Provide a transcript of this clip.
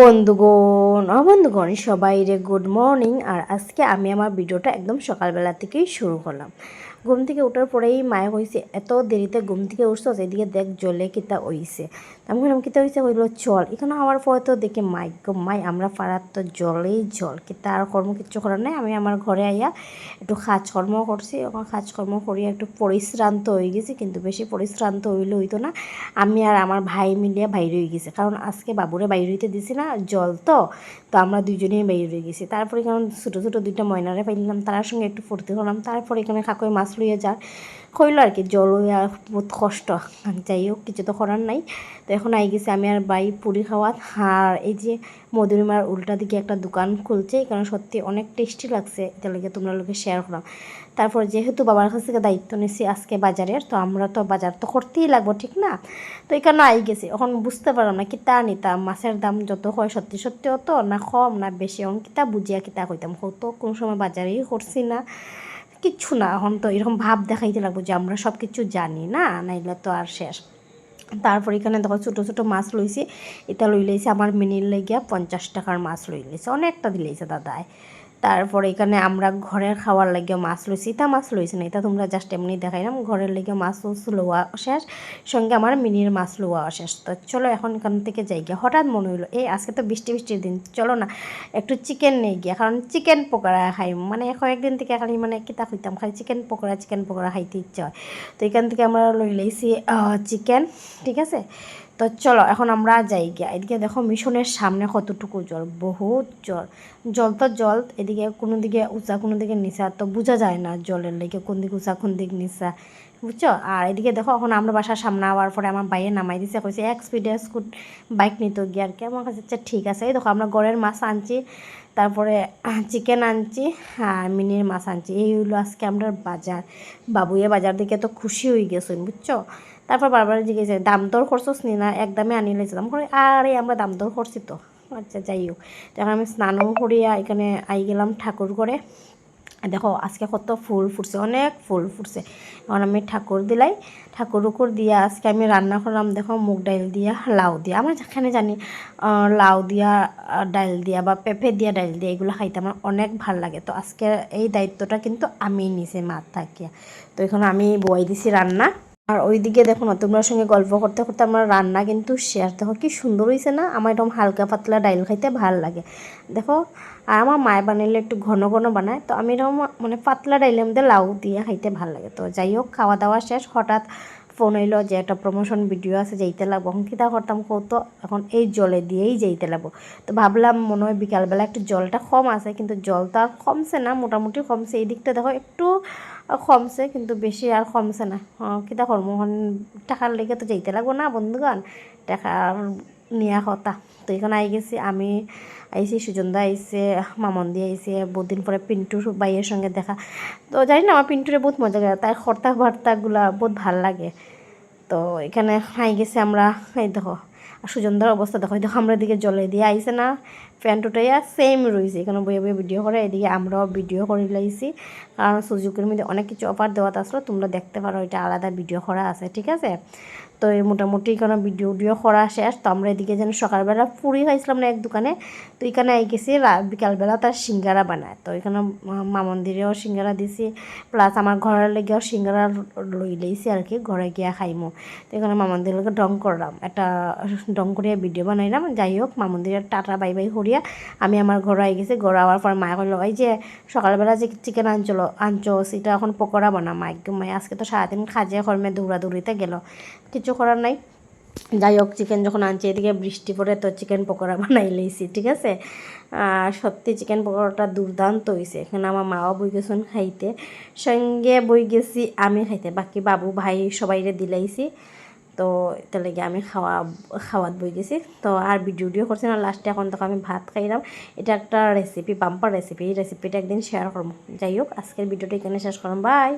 বন্ধুগণ বন্ধুগণ, সবাই রে গুড মর্নিং আর আজকে আমি আমার ভিডিওটা একদম সকালবেলা থেকেই শুরু করলাম। ঘুম থেকে ওঠার পরেই মায়ে হয়েছে এত দেরিতে ঘুম থেকে উঠছো এদিকে দেখ জলে কিতা হইছে। আমি বললাম কিতা হয়েছে হইল জল। এখানে হওয়ার পরে তো দেখি, মাই মাই, আমরা পাড়ার তো জলেই জল, কিতা আর কর্ম কিচ্ছু করার নাই। আমি আমার ঘরে আইয়া একটু কাজকর্ম করছি, এখন কাজকর্ম করিয়া একটু পরিশ্রান্ত হয়ে গেছি, কিন্তু বেশি পরিশ্রান্ত হইলে হইতো না। আমি আর আমার ভাই মিলিয়া বাইরে হয়ে গেছে, কারণ আজকে বাবুরে বাইরে হইতে দিছি না, জল তো তো আমরা দুজনেই বাইরে হয়ে গেছি। তারপরে কারণ ছোটো ছোটো দুইটা ময়নারে পাইলাম, তার সঙ্গে একটু ফুর্তি করলাম, তারপরে এখানে কাকই মাছ লইয়া যার কইলো আর কি জল হইয়া বহুত কষ্ট। যাই হোক কিছু তো করার নাই। তো এখন আই গেছি আমি আর বাই পুরি খাওয়া আর এই যে মধুরিমার উল্টা দিকে একটা দোকান খুলছে এখানে সত্যি অনেক টেস্টি লাগছে। এটা লেগে তোমরা লোকে শেয়ার করলাম তারপর যেহেতু বাবার কাছ থেকে দায়িত্ব নিছি আজকে বাজারের, তো আমরা তো বাজার তো করতেই লাগবো, ঠিক না? তো এখানে আই গেছি। এখন বুঝতে পারলাম না, কিতা নিতাম মাছের দাম যত হয়, সত্যি সত্যি অত? না কম, না বেশি? এখন কিতা বুঝিয়া কিতা কইতাম? হতো কোন সময় বাজারেই করছি না। কিচ্ছু না, এখন তো এরকম ভাব দেখাইতে লাগবো যে আমরা সব কিছু জানি, না? না নাইলে তো আর শেষ। তারপর এখানে দেখো ছোটো ছোটো মাছ লইছি, এটা লই লইছে আমার মিনির লেগিয়া পঞ্চাশ টাকার মাছ লই লইছে অনেকটা দিলেছে দাদায়। তারপর এখানে আমরা ঘরের খাওয়ার লাগিয়ে মাছ লইছি। তা মাছ লইছি না এটা তোমরা জাস্ট এমনি দেখাইলাম। ঘরের লেগে মাছ লোয়া শেষ, সঙ্গে আমার মিনির মাছ লোয়া শেষ। তো চলো এখন এখান থেকে যাই গিয়ে। হঠাৎ মনে হইল, এই আজকে তো বৃষ্টি বৃষ্টির দিন, চলো না, একটু চিকেন নেই গিয়া, কারণ চিকেন পকোড়া খাই মানে কয়েকদিন থেকে খালি মানে কিতা খাইতাম খালি চিকেন পকোড়া চিকেন পকোড়া খাইতে ইচ্ছা হয়। তো এখান থেকে আমরা লই লইছি চিকেন ঠিক আছে? তো চলো, এখন আমরা যাই গিয়া। এদিকে দেখো মিশনের সামনে কতটুকু জল, বহুত জল। জল তো জল, এদিকে কোনো দিকে উঁচা, কোনো দিকে নিচা, তো বোঝা যায় না জলের লেগে কোন দিকে উঁচা, কোন দিক নিচা, বুঝছ? আর এদিকে দেখো, এখন আমরা বাসার সামনে আওয়ার পরে আমার বাইরে নামাই দিছে, কইছে, এক স্পিডে স্কুট বাইক নিতে গিয়ে আর কি। আমার কাছে আচ্ছা ঠিক আছে। এই দেখো, আমরা গড়ের মাছ আনছি। তারপরে চিকেন আনছি আর মিনির মাছ আনছি। এই হইল আজকে আমরা বাজার। বাবুয়ে বাজার দিকে তো খুশি হয়ে গেছেন, বুঝছ? তারপর বারবার জিজ্ঞেস দাম দর করছোস নি না? একদমে আনি লাইছিলাম করে আরে, আমরা দাম দর করছি তো। আচ্ছা যাই হোক। তখন আমি স্নানও করিয়া এখানে আই গেলাম ঠাকুর করে দেখো, আজকে কত ফুল ফুটছে, অনেক ফুল ফুটছে। এখন আমি ঠাকুর দিলাই, ঠাকুর উকুর দিয়া আজকে আমি রান্না করলাম, দেখো, মুগ ডাইল দিয়া, লাউ দিয়া। আমরা যেখানে জানি লাউ দিয়া ডাইল দিয়া বা পেঁপে দিয়া ডাইল দিয়া, এগুলো খাইতে আমার অনেক ভালো লাগে। তো আজকে এই দায়িত্বটা কিন্তু আমি নিছি মাত থাকিয়া তো এখন আমি বই দিছি রান্না। আর ওইদিকে দেখো না তোমরা সঙ্গে গল্প করতে করতে আমার রান্না কিন্তু শেয়ার দেখো কি সুন্দর হয়েছে না? আমার এরকম হালকা পাতলা ডাইল খাইতে ভালো লাগে। দেখো, আর আমার মায় বানাইলে একটু ঘন ঘন বানায়, তো আমি এরকম মানে পাতলা ডাইলের মধ্যে লাউ দিয়ে খাইতে ভালো লাগে। তো যাই হোক, খাওয়া দাওয়া শেষ, হঠাৎ ফোন হইল যে একটা প্রমোশন ভিডিও আছে, যেইতে লাগবো। এখন কিতা করতাম কত? এখন এই জলে দিয়েই যেইতে লাগবো। তো ভাবলাম মনে হয় বিকালবেলা একটু জলটা কম আছে, কিন্তু জল তো আর কমছে না, মোটামুটি কমছে। এই দিকটা দেখো একটু কমছে, কিন্তু বেশি আর কমছে না। অঙ্কিতা করব? টাকার লেগে তো যেইতে লাগবো না, বন্ধুগণ। টাকার নিয়া কথা। তো এখানে আই গেছি, আমি আইসি সুজনদা আইসে মামন্দি আইসে বহুত দিন পরে পিন্টুর বাইয়ের সঙ্গে দেখা। তো জানি না, আমার পিন্টুরে বহুত মজা লাগে তার খর্তা ভর্তাগুলা বহুত ভালো লাগে। তো এখানে আই গেছে আমরা, এই দেখো, আর সুজনদার অবস্থা দেখো দেখো আমরা দিকে জলে দিয়ে আইসে না, ফ্যান উঠাইয়া সেম রয়েছে এখানে বইয়ে বইয়ে ভিডিও করে, এদিকে আমরাও ভিডিও করে লাইছি। কারণ সুযোগের মধ্যে অনেক কিছু অফার দেওয়া আসলো তোমরা দেখতে পারো, এটা আলাদা ভিডিও করা আছে, ঠিক আছে? তো এই মোটামুটি এখানে ভিডিও ভিডিও করা শেষ। তো আমরা এদিকে যেন সকালবেলা পুরি খাইছিলাম না এক দোকানে। তো এখানে আই গেছি বিকালবেলা তার সিঙ্গারা বানায়। তো এখানে মা মন্দিরেও সিঙ্গারা দিছি। প্লাস আমার ঘরের লেগেও সিঙ্গারা লই লইছি আর কি ঘরে গিয়া খাইমো। তো এখানে মা মন্দিরের ডং করলাম। একটা ডং করিয়া ভিডিও বানাইলাম। যাই হোক মা মন্দিরের টাটা, বাই বাই করিয়া আমি আমার ঘরে আই গেছি। ঘরে আওয়ার পর মায়া করল এই যে সকালবেলা যে চিকেন আনছিল আনছো সেটা এখন পকোড়া বানাম। একদম মায় আজকে তো সারাদিন খাজে কর্মে দৌড়াদৌড়িতে গেল। কিছু করার নাই। যাই হোক চিকেন যখন আনছি, এদিকে বৃষ্টি পড়ে তো চিকেন পকোড়া বানাই লইছি, ঠিক আছে? আর সত্যি চিকেন পকোড়াটা দুর্দান্ত হয়েছে এখানে আমার মাও বই গেছেন খাইতে। সঙ্গে বই গেছি আমি খাইতে। বাকি বাবু, ভাই সবাইরে দিলাইছি। তো এটা লেগে আমি খাওয়া, খাওয়াত বই গেছি তো আর ভিডিও করছি না, লাস্টে এখন তখন আমি ভাত খাইলাম। এটা একটা রেসিপি বাম্পার রেসিপি এই রেসিপিটা একদিন শেয়ার করব। যাই হোক, আজকের ভিডিওটা এখানে শেষ করলাম। বাই